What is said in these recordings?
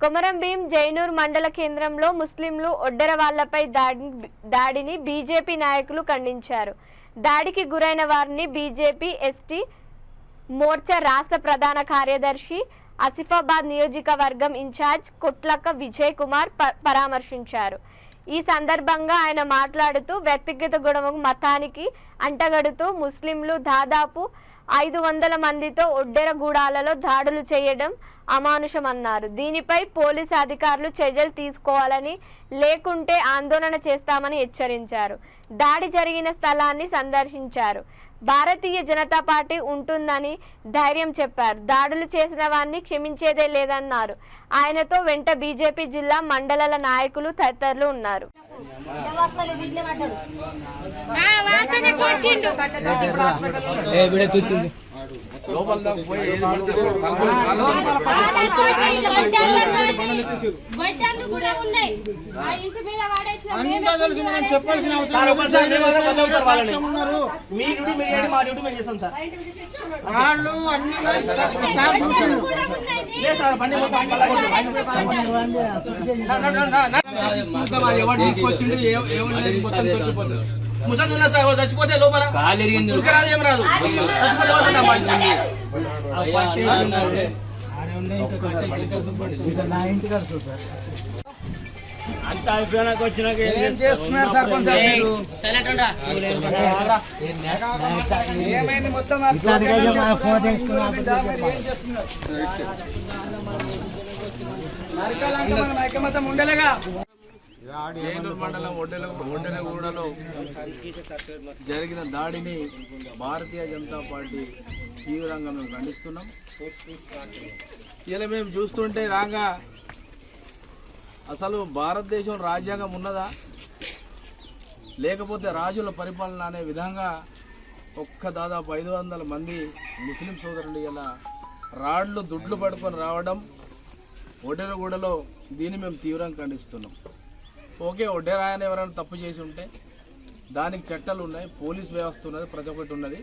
కొమరం భీం జైనూర్ మండల కేంద్రంలో ముస్లింలు ఒడ్డెర వాళ్ళపై దాడి దాడిని బీజేపీ నాయకులు ఖండించారు. దాడికి గురైన వారిని బీజేపీ ఎస్టీ మోర్చా రాష్ట్ర ప్రధాన కార్యదర్శి ఆసిఫాబాద్ నియోజకవర్గం ఇన్ఛార్జ్ కొట్లక విజయ్ కుమార్ ప- పరామర్శించారు. ఈ సందర్భంగా ఆయన మాట్లాడుతూ వ్యక్తిగత గొడవకు మతానికి అంటగడుతూ ముస్లింలు దాదాపు ఐదు వందల మందితో ఒడ్డెర గూడాలలో దాడులు చేయడం అమానుషమన్నారు. దీనిపై పోలీసు అధికారులు చర్యలు తీసుకోవాలని లేకుంటే ఆందోళన చేస్తామని హెచ్చరించారు. దాడి జరిగిన స్థలాన్ని సందర్శించారు. భారతీయ జనతా పార్టీ ఉంటుందని ధైర్యం చెప్పారు. దాడులు చేసిన వారిని క్షమించేదే లేదన్నారు. ఆయనతో వెంట బీజేపీ జిల్లా మండలాల నాయకులు తదితరులు ఉన్నారు. మనం చెప్పాల్సిన అవసరం లేదు. సాక్ష్యం ఉన్నారు మీ డ్యూటీ మీరు చేయండి మా డ్యూటీ మేము చేస్తాం సార్ వాళ్ళు అన్ని చూద్దాం అది ఎవరు తీసుకొచ్చిండు మొత్తం దొరికిపోతుంది ముసలి ఉన్నా సార్ చచ్చిపోతే లోపల ఉరకరాదు ఏం రాదు చచ్చిపోతే. ఏం చేస్తున్నారు సర్పంచ్? ఏమైంది మొత్తం చేస్తున్నారు? మీరు ఏం? నరకాలంటే మనం ఐకమత్యం ఉండలేగా జైనూరు మండలం ఒడ్డెల ఒడ్డెలగూడలో జరిగిన దాడిని భారతీయ జనతా పార్టీ తీవ్రంగా మేము ఖండిస్తున్నాం. ఇలా మేము చూస్తుంటే రాగా అసలు భారతదేశం రాజ్యాంగం ఉన్నదా? లేకపోతే రాజుల పరిపాలన అనే విధంగా ఒక్క దాదాపు ఐదు వందల మంది ముస్లిం సోదరులు ఇలా రాడ్లు దుడ్లు పడుకొని రావడం ఒడ్డెలగూడలో దీన్ని మేము తీవ్రంగా ఖండిస్తున్నాం. ఓకే ఒడ్డెరాయని ఎవరైనా తప్పు చేసి ఉంటే దానికి చట్టాలు ఉన్నాయి పోలీస్ వ్యవస్థ ఉన్నది ప్రతి ఒక్కటి ఉన్నది.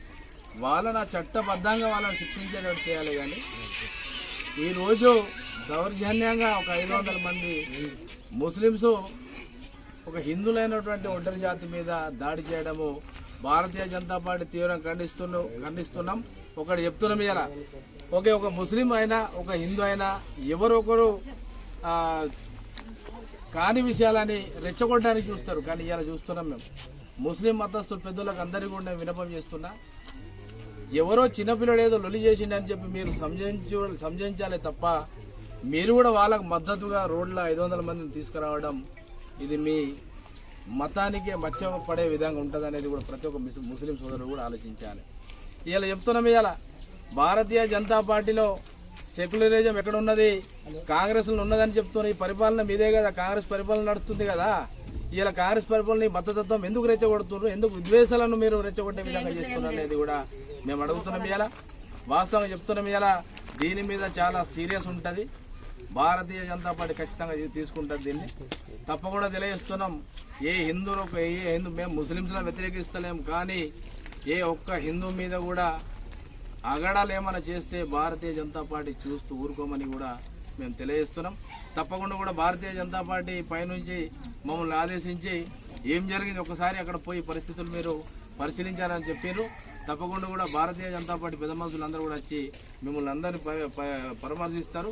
వాళ్ళని ఆ చట్టబద్ధంగా వాళ్ళని శిక్షించేటట్టు చేయాలి కానీ ఈరోజు దౌర్జన్యంగా ఒక ఐదు వందల మంది ముస్లిమ్స్ ఒక హిందువులైనటువంటి ఒంటరి జాతి మీద దాడి చేయడము భారతీయ జనతా పార్టీ తీవ్రంగా ఖండిస్తున్న ఖండిస్తున్నాం. ఒకటి చెప్తున్నాం ఇలా ఓకే ఒక ముస్లిం అయినా ఒక హిందూ అయినా ఎవరొకరు కాని విషయాలని రెచ్చగొట్టడానికి చూస్తారు. కానీ ఇలా చూస్తున్నాం మేము. ముస్లిం మతస్థులు పెద్దలకు అందరికీ కూడా నేను వినపం చేస్తున్నా. ఎవరో చిన్నపిల్లడు ఏదో లొలి చేసిండని చెప్పి మీరు సంజయించు సంజయించాలి తప్ప మీరు కూడా వాళ్ళకు మద్దతుగా రోడ్ల ఐదు వందల మందిని తీసుకురావడం ఇది మీ మతానికే మచ్చ పడే విధంగా ఉంటుంది అనేది కూడా ప్రతి ఒక్క ముస్లిం సోదరుడు కూడా ఆలోచించాలి. ఇలా చెప్తున్నాం ఇలా భారతీయ జనతా పార్టీలో సెక్యులరిజం ఎక్కడ ఉన్నది కాంగ్రెస్లో ఉన్నదని చెప్తున్న ఈ పరిపాలన మీదే కదా. కాంగ్రెస్ పరిపాలన నడుస్తుంది కదా. ఇలా కాంగ్రెస్ పరిపాలన మద్దతత్వం ఎందుకు రెచ్చగొడుతున్నారు? ఎందుకు విద్వేషాలను మీరు రెచ్చగొట్టే విధంగా చేస్తున్నారు అనేది కూడా మేము అడుగుతున్నాం ఇలా వాస్తవంగా చెప్తున్నాం ఇలా దీని మీద చాలా సీరియస్ ఉంటుంది. భారతీయ జనతా పార్టీ ఖచ్చితంగా ఇది తీసుకుంటుంది దీన్ని. తప్పకుండా తెలియజేస్తున్నాం. ఏ హిందువులకు ఏ హిందూ మేము ముస్లింస్లను వ్యతిరేకిస్తలేం. కానీ ఏ ఒక్క హిందూ మీద కూడా అగడాలు ఏమైనా చేస్తే భారతీయ జనతా పార్టీ చూస్తూ ఊరుకోమని కూడా మేము తెలియజేస్తున్నాం. తప్పకుండా కూడా భారతీయ జనతా పార్టీ పైనుంచి మమ్మల్ని ఆదేశించి ఏం జరిగింది ఒకసారి అక్కడ పోయి పరిస్థితులు మీరు పరిశీలించాలని చెప్పారు తప్పకుండా కూడా భారతీయ జనతా పార్టీ పెద్ద మనుషులందరూ కూడా వచ్చి మిమ్మల్ని అందరినీ ప- పరామర్శిస్తారు.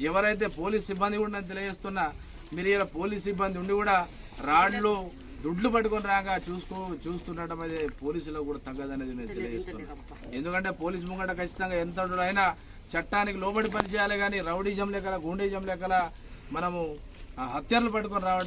ఎవరైతే పోలీస్ సిబ్బంది కూడా నేను తెలియజేస్తున్నా మీరు ఇలా పోలీస్ సిబ్బంది ఉండి కూడా రాళ్ళు దుడ్లు పట్టుకొని రాగా చూసుకో చూస్తుండటం అనేది పోలీసులకు కూడా తగ్గదనేది నేను తెలియజేస్తున్నాను ఎందుకంటే పోలీసు ముంగట ఖచ్చితంగా ఎంత అయినా చట్టానికి లోబడి పనిచేయాలి కానీ రౌడీజం లెక్కల గూండీజం లెక్కల మనము హత్యలు పట్టుకొని రావడం